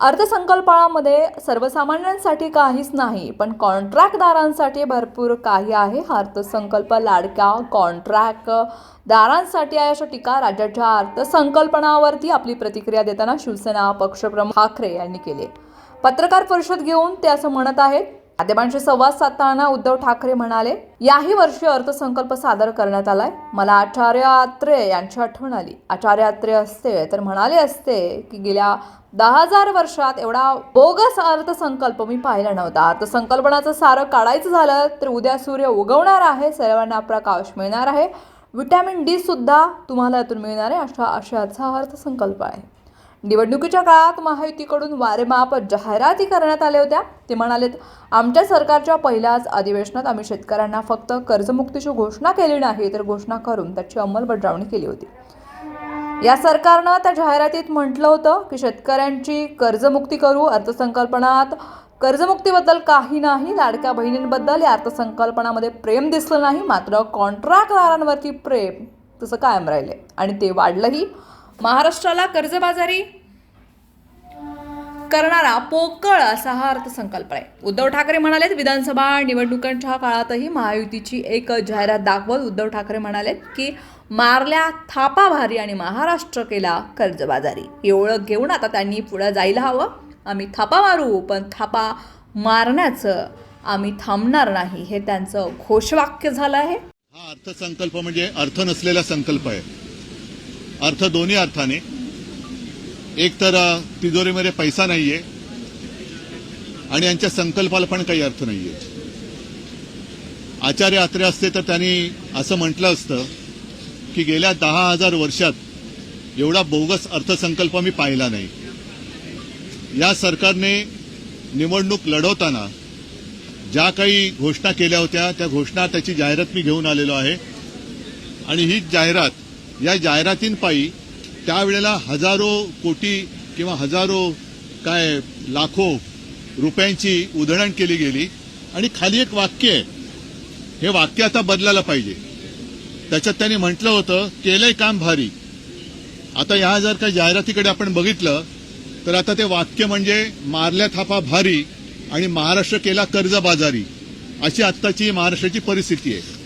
अर्थसंकल्पामध्ये सर्वसामान्यांसाठी काहीच नाही पण कॉन्ट्रॅक्टदारांसाठी भरपूर काही आहे. हा अर्थसंकल्प लाडक्या कॉन्ट्रॅक्टदारांसाठी आहे अशा टीका राज्याच्या अर्थसंकल्पनावरती आपली प्रतिक्रिया देताना शिवसेना पक्षप्रमुख ठाकरे यांनी केली पत्रकार परिषद घेऊन ते असं म्हणत आहेत. माध्यमांशी संवाद साधताना उद्धव ठाकरे म्हणाले याही वर्षी अर्थसंकल्प सादर करण्यात आलाय. मला आचार्य आत्रे यांची आठवण आली. आचार्य आत्रे असते तर म्हणाले असते की गेल्या दहा हजार वर्षात एवढा बोगस अर्थसंकल्प मी पाहिला नव्हता. अर्थसंकल्पनाचं सारं काढायचं झालं तर उद्या सूर्य उगवणार आहे. सर्वांना प्रकाश मिळणार आहे. विटॅमिन डी सुद्धा तुम्हाला यातून मिळणार आहे. अशा आशयाचा अर्थसंकल्प आहे. निवडणुकीच्या काळात महायुतीकडून वारेमाप जाहिराती करण्यात आल्या होत्या. ते म्हणालेत आमच्या सरकारच्या पहिल्याच अधिवेशनात आम्ही शेतकऱ्यांना फक्त कर्जमुक्तीची घोषणा केली नाही तर घोषणा करून त्याची अंमलबजावणी केली होती. या सरकारनं त्या जाहिरातीत म्हटलं होतं की शेतकऱ्यांची कर्जमुक्ती करू अर्थसंकल्पनात कर्जमुक्तीबद्दल काही नाही लाडक्या बहिणींबद्दल या अर्थसंकल्पनामध्ये प्रेम दिसलं नाही मात्र कॉन्ट्रॅक्टदारांवरती प्रेम. तसं कायम राहिले आणि ते वाढलंही. महाराष्ट्राला कर्जबाजारी करणारा पोकळ असा हा अर्थसंकल्प आहे. उद्धव ठाकरे म्हणालेत विधानसभा निवडणुकांच्या काळातही महायुतीची एक जाहिरात दाखवत उद्धव ठाकरे म्हणालेत की मारल्या थापा भारी आणि महाराष्ट्र केला कर्जबाजारी. ही ओळख घेऊन आता त्यांनी पुढं जायला हवं. आम्ही थापा मारू पण थापा मारण्याचं आम्ही थांबणार नाही हे त्यांचं घोषवाक्य झालं आहे. हा अर्थसंकल्प म्हणजे अर्थ नसलेला संकल्प आहे. अर्थ दोन्ही अर्थाने. एक तर तिजोरीमध्ये पैसा नाहीये आणि यांच्या संकल्पाला पण काही अर्थ नाहीये. आचार्य आत्रे असते तर त्यांनी असं म्हटलं असतं की गेल्या दहा हजार वर्षात एवढा बोगस अर्थसंकल्प मी पाहिला नाही. या सरकारने निवडणूक लढवताना ज्या काही घोषणा केल्या होत्या त्या घोषणा त्याची जाहिरात मी घेऊन आलेलो आहे. आणि ही जाहिरात या जाहिरातींपायी त्यावेळेला हजारो कोटी किंवा हजारो काय लाखो रुपयांची उधळण केली गेली. आणि खाली एक वाक्य आहे. हे वाक्य आता बदलायला पाहिजे. त्याच्यात त्यांनी म्हटलं होतं केलंय काम भारी. आता या जर का जाहिरातीकडे आपण बघितलं तर आता ते वाक्य म्हणजे मारल्या थापा भारी आणि महाराष्ट्र केला कर्जबाजारी अशी आत्ताची महाराष्ट्राची परिस्थिती आहे.